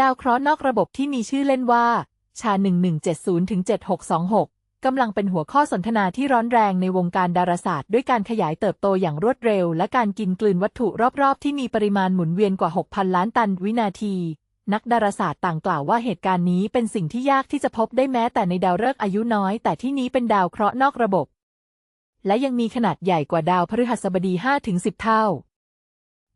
ดาวเคราะห์นอกระบบที่มีชื่อเล่นว่า ชา 1170-7626 กำลังเป็นหัวข้อสนทนาที่ร้อนแรงในวงการดาราศาสตร์ ด้วยการขยายเติบโตอย่างรวดเร็ว และการกินกลืนวัตถุรอบๆ ที่มีปริมาณหมุนเวียนกว่า 6,000 ล้านตันวินาที นักดาราศาสตร์ต่างกล่าวว่าเหตุการณ์นี้เป็นสิ่งที่ยากที่จะพบได้แม้แต่ในดาวฤกษ์อายุน้อย แต่ที่นี้เป็นดาวเคราะห์นอกระบบ และยังมีขนาดใหญ่กว่าดาวพฤหัสบดี5-10 เท่า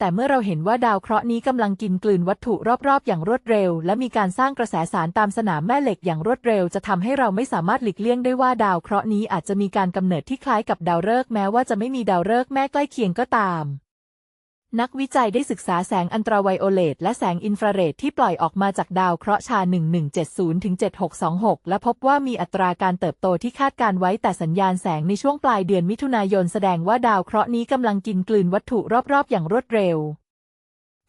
แต่เมื่อเราเห็นว่าดาวเคราะห์นี้กำลังกินกลืนวัตถุรอบๆ อย่างรวดเร็ว และมีการสร้างกระแสสารตามสนามแม่เหล็กอย่างรวดเร็ว จะทำให้เราไม่สามารถหลีกเลี่ยงได้ว่าดาวเคราะห์นี้อาจจะมีการกำเนิดที่คล้ายกับดาวฤกษ์แม้ว่าจะไม่มีดาวฤกษ์แม่ใกล้เคียงก็ตาม นักวิจัยได้ศึกษาแสงอันตราไวโอเลตและแสงอินฟราเรดที่ปล่อยออกมาจากดาวเคราะห์ชา 1170-7626 และพบว่ามีอัตราการเติบโตที่คาดการไว้แต่สัญญาณแสงในช่วงปลายเดือนมิถุนายนแสดงว่าดาวเคราะห์นี้กำลังกินกลืนวัตถุรอบๆ อย่างรวดเร็ว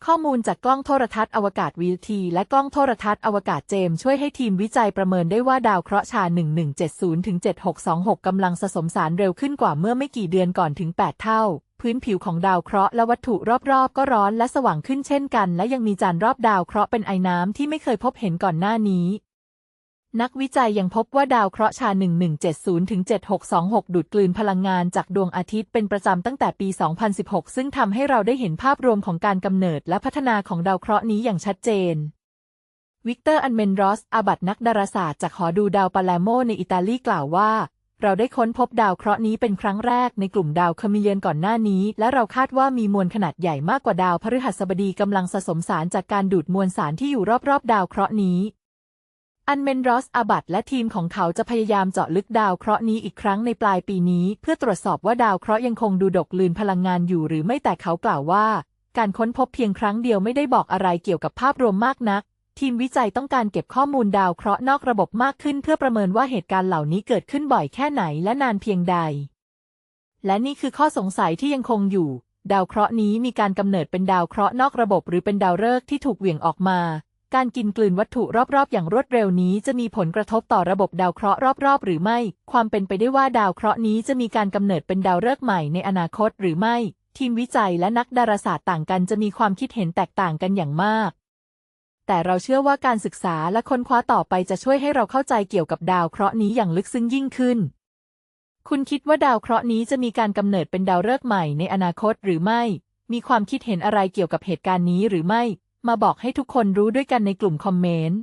ข้อมูลจากกล้องโทรทัศน์อวกาศวีทีและกล้องโทรทัศน์อวกาศเจมช่วยให้ทีมวิจัยประเมินได้ว่าดาวเคราะห์ชา 1170-7626กำลังสะสมสารเร็วขึ้นกว่าเมื่อไม่กี่เดือนก่อนถึง 8 เท่า พื้นผิวของดาวเคราะห์และวัตถุรอบๆ ก็ร้อนและสว่างขึ้นเช่นกัน และยังมีจานรอบดาวเคราะห์เป็นไอน้ำที่ไม่เคยพบเห็นก่อนหน้านี้ นักวิจัยยังพบว่าดาวเคราะห์ชา 1170-7626 ดูดกลืนพลังงานจากดวงอาทิตย์เป็นประจำตั้งแต่ปี 2016 ซึ่งทำให้เราได้เห็นภาพรวมของการกำเนิดและพัฒนาของดาวเคราะห์นี้อย่างชัดเจนวิกเตอร์ อันเมนรอส อาบัตนักดาราศาสตร์จากหอดูดาวปาเลโมในอิตาลีกล่าวว่า เราได้ค้นพบดาวเคราะห์นี้เป็นครั้งแรกในกลุ่มดาวคามิเลียนก่อนหน้านี้ และเราคาดว่ามีมวลขนาดใหญ่มากกว่าดาวพฤหัสบดีกำลังสะสมสารจากการดูดมวลสารที่อยู่รอบๆ ดาวเคราะห์นี้ อันเมนรอสอาบัตและทีมของเขาจะพยายามเจาะลึกดาวเคราะห์นี้อีกครั้งในปลายปีนี้ เพื่อตรวจสอบว่าดาวเคราะห์ยังคงดูดกลืนพลังงานอยู่หรือไม่แต่เขากล่าวว่า การค้นพบเพียงครั้งเดียวไม่ได้บอกอะไรเกี่ยวกับภาพรวมมากนัก ทีมวิจัยต้องการเก็บข้อมูลดาวเคราะห์นอกระบบมากขึ้นเพื่อประเมินว่าเหตุการณ์เหล่านี้เกิดขึ้นบ่อยแค่ไหนและนานเพียงใด และนี่คือข้อสงสัยที่ยังคงอยู่ ดาวเคราะห์นี้มีการกำเนิดเป็นดาวเคราะห์นอกระบบ หรือเป็นดาวฤกษ์ที่ถูกเหวี่ยงออกมา การกินกลืนวัตถุรอบๆ อย่างรวดเร็วนี้จะมีผลกระทบต่อระบบดาวเคราะห์รอบๆ หรือไม่ ความเป็นไปได้ว่าดาวเคราะห์นี้จะมีการกำเนิดเป็นดาวฤกษ์ใหม่ในอนาคตหรือไม่ ทีมวิจัยและนักดาราศาสตร์ต่างกันจะมีความคิดเห็นแตกต่างกันอย่างมาก แต่เราเชื่อว่าการศึกษาและค้นคว้าต่อไปจะช่วยให้เราเข้าใจเกี่ยวกับดาวเคราะห์นี้อย่างลึกซึ้งยิ่งขึ้น คุณคิดว่าดาวเคราะห์นี้จะมีการกำเนิดเป็นดาวฤกษ์ใหม่ในอนาคตหรือไม่ มีความคิดเห็นอะไรเกี่ยวกับเหตุการณ์นี้หรือไม่ มาบอกให้ทุกคนรู้ด้วยกันในกลุ่มคอมเมนต์